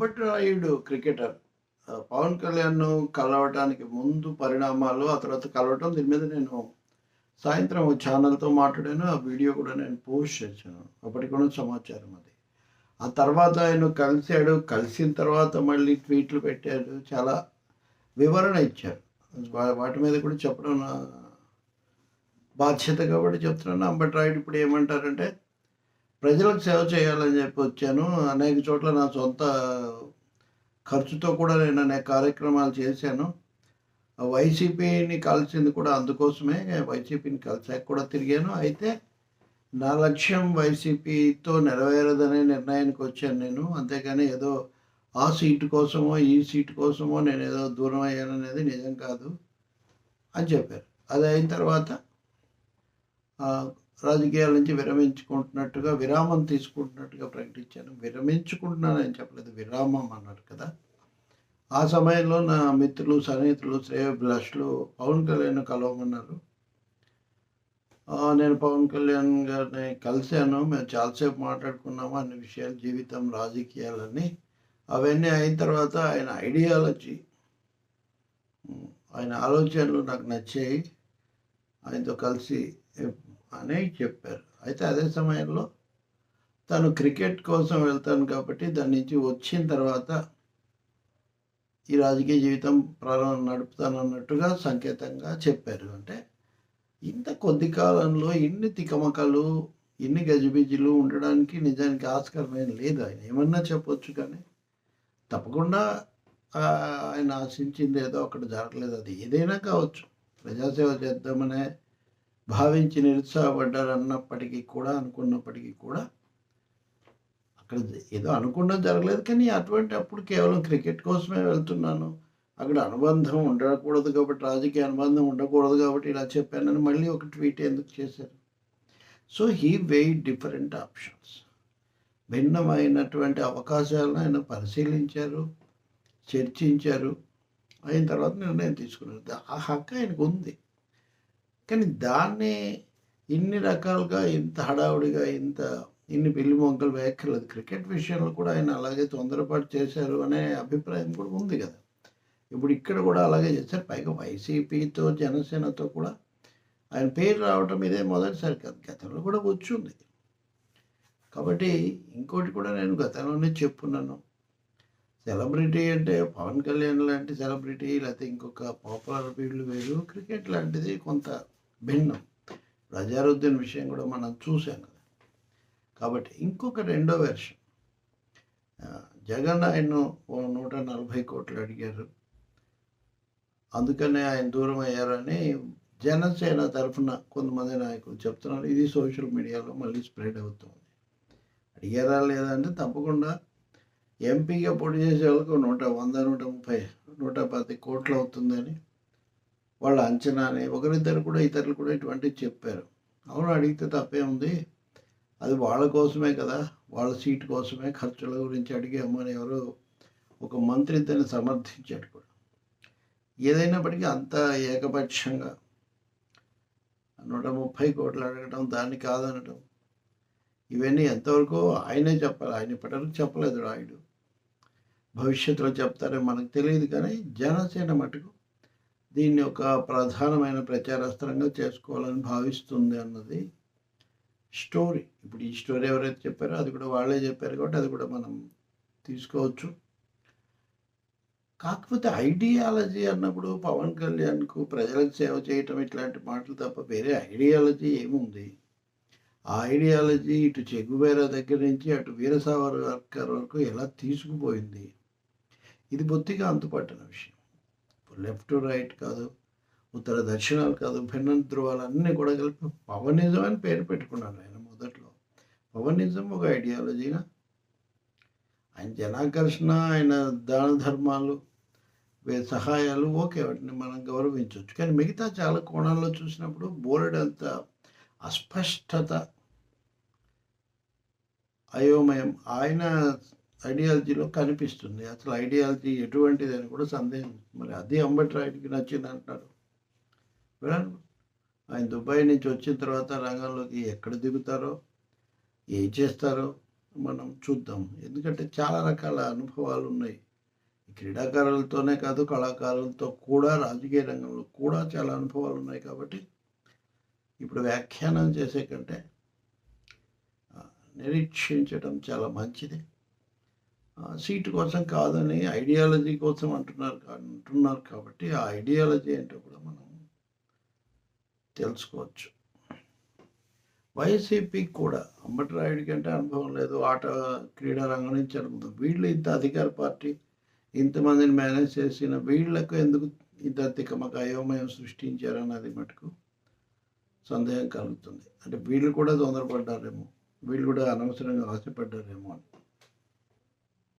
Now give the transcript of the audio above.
Ambati Rayudu cricketer. Pawan Kalyan కలవటానికి ముందు పరిణామాలు ఆ తర్వాత కలవటం దీని మీద నేను సాయంత్రం ఛానల్తో మాట్లాడాను ఆ వీడియో కూడా నేను పోస్ట్ చేశాను. అప్పటికి కూడా సమాచారం అది. ఆ తర్వాత ఆయన కలిశాడు కలిసిన తర్వాత మళ్ళీ ట్వీట్లు పెట్టాడు చాలా వివరణ ఇచ్చారు. వా- వాటి మీద కూడా చెప్పడం నా బాధ్యత కాబట్టి చెప్తున్నాను. అంబట్రాయుడు ఇప్పుడు ఏమంటారంటే ప్రజలకు సేవ చేయాలని చెప్పి వచ్చాను. అనేక చోట్ల నా సొంత ఖర్చుతో కూడా నేను అనేక కార్యక్రమాలు చేశాను. వైసీపీని కలిసింది కూడా అందుకోసమే వైసీపీని కలిసాక కూడా తిరిగాను. అయితే నా లక్ష్యం వైసీపీతో నెరవేరదనే నిర్ణయానికి వచ్చాను నేను. అంతేగాని ఏదో ఆ సీటు కోసమో ఈ సీటు కోసమో నేను ఏదో దూరం అయ్యాననేది నిజం కాదు అని చెప్పారు. అది అయిన తర్వాత రాజకీయాల నుంచి విరమించుకుంటున్నట్టుగా విరామం తీసుకుంటున్నట్టుగా ప్రకటించాను. విరమించుకుంటున్నానని చెప్పలేదు. విరామం అన్నారు కదా. ఆ సమయంలో నా మిత్రులు సన్నిహితులు శ్రేయోభిలాషులు పవన్ కళ్యాణ్ కలవమన్నారు. నేను పవన్ కళ్యాణ్ గారిని కలిశాను. మేము చాలాసేపు మాట్లాడుకున్నాము అన్ని విషయాలు జీవితం రాజకీయాలన్నీ. అవన్నీ అయిన తర్వాత ఆయన ఐడియాలజీ ఆయన ఆలోచనలు నాకు నచ్చాయి. ఆయనతో కలిసి అని చెప్పారు. అయితే అదే సమయంలో తను క్రికెట్ కోసం వెళ్తాను కాబట్టి దాని నుంచి వచ్చిన తర్వాత ఈ రాజకీయ జీవితం ప్రారంభం నడుపుతానన్నట్టుగా సంకేతంగా చెప్పారు. అంటే ఇంత కొద్ది కాలంలో ఇన్ని తికమకలు ఇన్ని గజిబిజిలు ఉండడానికి నిజానికి ఆస్కారం ఏం లేదు. ఆయన ఏమన్నా చెప్పొచ్చు కానీ తప్పకుండా ఆయన ఆశించింది ఏదో అక్కడ జరగలేదు. అది ఏదైనా కావచ్చు. ప్రజాసేవ చేద్దామనే భావించి నిరుత్సాహపడ్డారన్నప్పటికీ కూడా అనుకున్నప్పటికీ కూడా అక్కడ ఏదో అనుకున్న జరగలేదు. కానీ అటువంటి అప్పుడు కేవలం క్రికెట్ కోసమే వెళ్తున్నాను. అక్కడ అనుబంధం ఉండకూడదు కాబట్టి రాజకీయ అనుబంధం ఉండకూడదు కాబట్టి ఇలా చెప్పానని మళ్ళీ ఒక ట్వీట్ ఎందుకు చేశారు? So he weighed different options. భిన్నమైనటువంటి అవకాశాలను ఆయన పరిశీలించారు చర్చించారు. అయిన తర్వాత నిర్ణయం తీసుకున్నారు. ఆ హక్కు ఆయనకు ఉంది. కానీ దాన్ని ఇన్ని రకాలుగా ఇంత హడావుడిగా ఇంత ఇన్ని పిల్లి మొగ్గలు వేయక్కర్లేదు. క్రికెట్ విషయంలో కూడా ఆయన అలాగే తొందరపాటు చేశారు అనే అభిప్రాయం కూడా ఉంది కదా. ఇప్పుడు ఇక్కడ కూడా అలాగే చేశారు. పైగా వైసీపీతో జనసేనతో కూడా ఆయన పేరు రావటం ఇదే మొదటిసారి కాదు. గతంలో కూడా వచ్చింది కాబట్టి ఇంకోటి కూడా నేను గతంలోనే చెప్పున్నాను. సెలబ్రిటీ అంటే పవన్ కళ్యాణ్ లాంటి సెలబ్రిటీ లేకపోతే ఇంకొక పాపులర్ వీళ్ళు వేరు. క్రికెట్ లాంటిది కొంత భిన్నం. రజారుద్దీన్ విషయం కూడా మనం చూసాం కదా. కాబట్టి ఇంకొక రెండో వెర్షన్. జగన్ ఆయన ఓ నూట నలభై కోట్లు అడిగారు. అందుకనే ఆయన దూరం అయ్యారని జనసేన తరఫున కొంతమంది నాయకులు చెప్తున్నారు. ఇది సోషల్ మీడియాలో మళ్ళీ స్ప్రెడ్ అవుతుంది. అడిగారా లేదా అంటే తప్పకుండా. ఎంపీగా పోటీ చేసే వాళ్ళకు నూట వంద నూట ముప్పై నూట పది కోట్లు అవుతుందని వాళ్ళ అంచనానే ఒకరిద్దరు కూడా ఇతరులు కూడా ఇటువంటివి చెప్పారు. అవును అడిగితే తప్పే ఉంది అది వాళ్ళ కోసమే కదా వాళ్ళ సీట్ కోసమే ఖర్చుల గురించి అడిగామని ఎవరో ఒక మంత్రి దాన్ని సమర్థించాడు కూడా. ఏదైనప్పటికీ అంత ఏకపక్షంగా నూట ముప్పై కోట్లు అడగటం దాన్ని కాదనటం ఇవన్నీ ఎంతవరకు ఆయనే చెప్పాలి ఆయన ఇప్పటివరకు చెప్పలేదు రాయుడు. భవిష్యత్తులో చెప్తారో మనకు తెలియదు కానీ జనసేన మటుకు దీన్ని ఒక ప్రధానమైన ప్రచారాస్త్రంగా చేసుకోవాలని భావిస్తుంది అన్నది స్టోరీ. ఇప్పుడు ఈ స్టోరీ ఎవరైతే చెప్పారో అది కూడా వాళ్ళే చెప్పారు కాబట్టి అది కూడా మనం తీసుకోవచ్చు. కాకపోతే ఐడియాలజీ అన్నప్పుడు పవన్ కళ్యాణ్కు ప్రజలకు సేవ చేయటం ఇట్లాంటి మాటలు తప్ప వేరే ఐడియాలజీ ఏముంది? ఆ ఐడియాలజీ ఇటు చెగువేరా దగ్గర నుంచి అటు వీరసావర్కర్ వరకు ఎలా తీసుకుపోయింది? ఇది బొత్తిగా అంతుపట్టిన విషయం. లెఫ్ట్ రైట్ కాదు ఉత్తర దక్షిణాలు కాదు భిన్న ధృవాలు అన్నీ కూడా కలిపి పవనిజం అని పేరు పెట్టుకున్నాను ఆయన మొదట్లో. పవనిజం ఒక ఐడియాలజీనా ఆయన జనాకర్షణ ఆయన దాన ధర్మాలు సహాయాలు ఓకే వాటిని మనం గౌరవించవచ్చు. కానీ మిగతా చాలా కోణాల్లో చూసినప్పుడు బోర్డ్ అంత అస్పష్టత అయోమయం. ఆయన ఐడియాలజీలో కనిపిస్తుంది అసలు ఐడియాలజీ ఎటువంటిది అని కూడా సందేహం మరి అది అంబేద్కర్కి నచ్చింది అంటారు వినండి. ఆయన దుబాయ్ నుంచి వచ్చిన తర్వాత రంగంలోకి ఎక్కడ దిగుతారో ఏం చేస్తారో మనం చూద్దాం. ఎందుకంటే చాలా రకాల అనుభవాలు ఉన్నాయి. క్రీడాకారులతోనే కాదు కళాకారులతో కూడా రాజకీయ రంగంలో కూడా చాలా అనుభవాలు ఉన్నాయి కాబట్టి ఇప్పుడు వ్యాఖ్యానం చేసే కంటే నిరీక్షించడం చాలా మంచిది. సీటు కోసం కాదని ఐడియాలజీ కోసం అంటున్నారు అంటున్నారు కాబట్టి ఆ ఐడియాలజీ ఏంటో కూడా మనం తెలుసుకోవచ్చు. వైసీపీకి కూడా అంబటి రాయుడు కంటే అనుభవం లేదు. ఆట క్రీడా రంగం నుంచి అనుకుందాం. వీళ్ళు ఇంత అధికార పార్టీ ఇంతమందిని మేనేజ్ చేసిన వీళ్ళకు ఎందుకు ఇంత తికమక అయోమయం సృష్టించారన్నది మటుకు సందేహం కలుగుతుంది. అంటే వీళ్ళు కూడా తొందరపడ్డారేమో! వీళ్ళు కూడా అనవసరంగా ఆశపడ్డారేమో అని.